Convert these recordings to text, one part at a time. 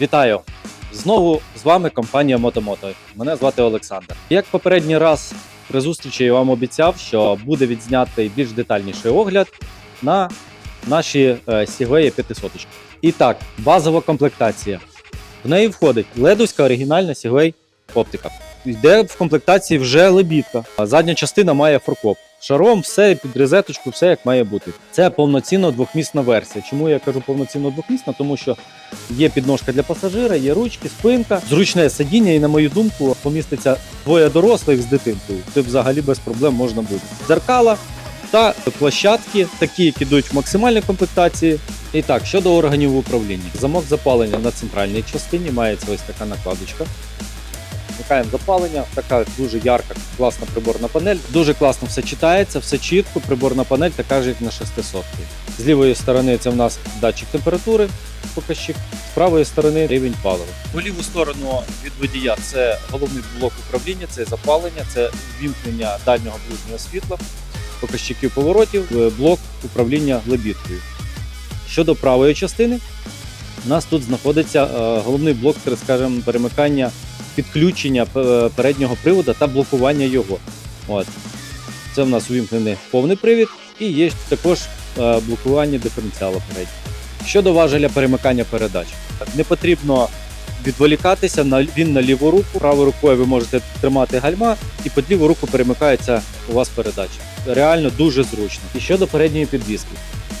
Вітаю! Знову з вами компанія Мотомото. Мене звати Олександр. Як попередній раз при зустрічі я вам обіцяв, що буде відзнятий більш детальніший огляд на наші Сігвеї Segway 500. І так, базова комплектація. В неї входить ледуська оригінальна Сігвей оптика. Йде в комплектації вже лебідка. А задня частина має форкоп. Шаром все під розеточку, все як має бути. Це повноцінно двохмісна версія. Чому я кажу повноцінно двохмісна? Тому що є підножка для пасажира, є ручки, спинка, зручне сидіння, і на мою думку, поміститься двоє дорослих з дитинкою. Це взагалі без проблем можна буде. Дзеркала та площадки, такі, які йдуть в максимальній комплектації. І так, щодо органів управління, замок запалення на центральній частині мається ось така накладочка. Вмикаємо запалення, така дуже ярка, класна приборна панель. Дуже класно все читається, все чітко. Приборна панель така ж, як на 600. З лівої сторони це в нас датчик температури, показчик, з правої сторони рівень палива. По ліву сторону від водія це головний блок управління, це запалення, це вімкнення дальнього ближнього світла, показчиків поворотів, е, блок управління лебідкою. Щодо правої частини, у нас тут знаходиться е, головний блок, скажімо, перемикання підключення е, переднього приводу та блокування його. От. Це в нас увімкнений повний привід і є також е, блокування диференціалу переднього. Щодо важеля перемикання передач, не потрібно відволікатися він на ліву руку. Правою рукою ви можете тримати гальма, і під ліву руку перемикається у вас передача. Реально дуже зручно. І щодо передньої підвіски.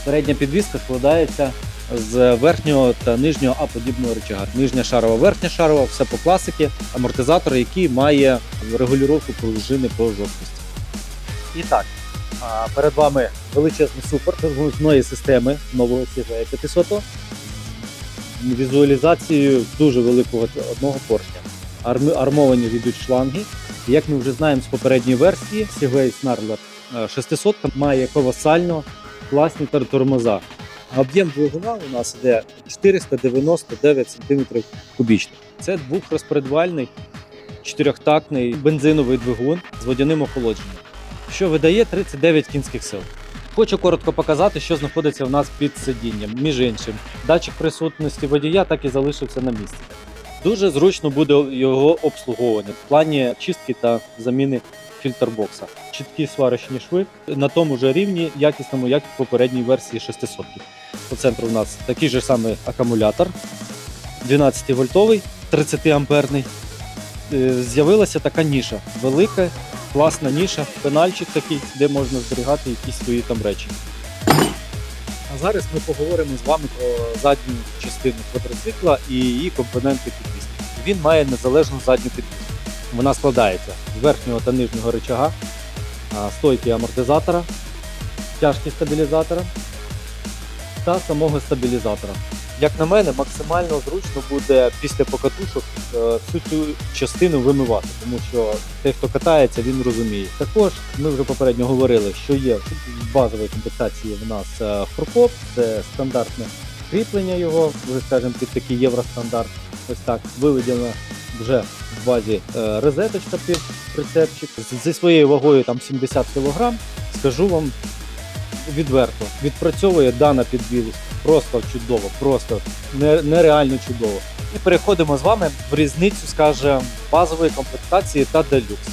Передня підвіска складається з верхнього та нижнього А-подібного рычага. Нижня шарова, верхня шарова, все по класики. Амортизатор, який має регулювання пружини по жорсткості. І так, перед вами величезний супорт гучної системи нового CGI 500 візуалізацією дуже великого одного поршня. Армовані йдуть шланги. Як ми вже знаємо з попередньої версії, Segway Snarler е, 600 має колосально класні тормоза. Об'єм двигуна у нас йде 499 см кубічних. Це двохрозпредвальний чотирьохтактний бензиновий двигун з водяним охолодженням, що видає 39 кінських сил. Хочу коротко показати, що знаходиться в нас під сидінням. Між іншим, датчик присутності водія так і залишився на місці. Дуже зручно буде його обслуговування в плані чистки та заміни фільтрбокса. Чіткі сварочні шви на тому ж рівні якісному, як в попередній версії 600. По центру у нас такий же самий акумулятор 12 вольтовий, 30 амперний. Е, З'явилася така ніша, велика, класна ніша, пенальчик такий, де можна зберігати якісь свої там речі. А зараз ми поговоримо з вами про задню частину квадроцикла і її компоненти підвіски. Він має незалежну задню підвіску. Вона складається з верхнього та нижнього рычага, стойки амортизатора, тяжкі стабілізатора та самого стабілізатора. Як на мене, максимально зручно буде після покатушок е, всю цю частину вимивати, тому що той, хто катається, він розуміє. Також ми вже попередньо говорили, що є в базовій комплектації в нас е, фуркоп, це стандартне кріплення його, вже скажімо, під такий євростандарт. Ось так виведена вже в базі е, розеточка під прицепчик. Зі своєю вагою там 70 кг, скажу вам відверто, відпрацьовує дана підвізка просто чудово, просто нереально чудово. І переходимо з вами в різницю, скажімо, базової комплектації та делюкс.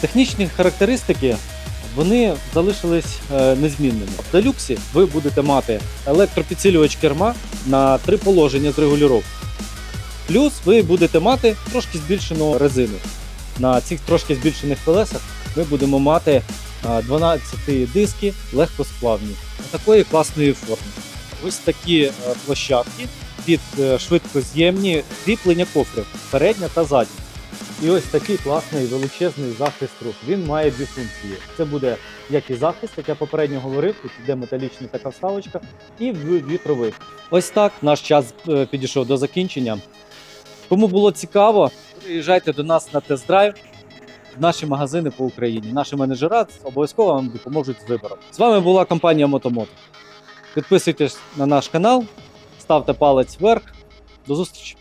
Технічні характеристики вони залишились е, незмінними. В делюксі ви будете мати електропідсилювач керма на три положення з регулювання. Плюс ви будете мати трошки збільшену резину. На цих трошки збільшених колесах ми будемо мати а, 12 диски легкосплавні такої класної форми. Ось такі е, площадки під е, швидкоз'ємні кріплення кофрів, передня та задня. І ось такий класний величезний захист рук. Він має дві функції. Це буде як і захист, як я попередньо говорив, тут йде металічна така вставочка, і вітровий. Ось так наш час е, підійшов до закінчення. Кому було цікаво, приїжджайте до нас на тест-драйв в наші магазини по Україні. Наші менеджера обов'язково вам допоможуть з вибором. З вами була компанія Мотомото. Підписуйтесь на наш канал, ставте палець вверх. До зустрічі!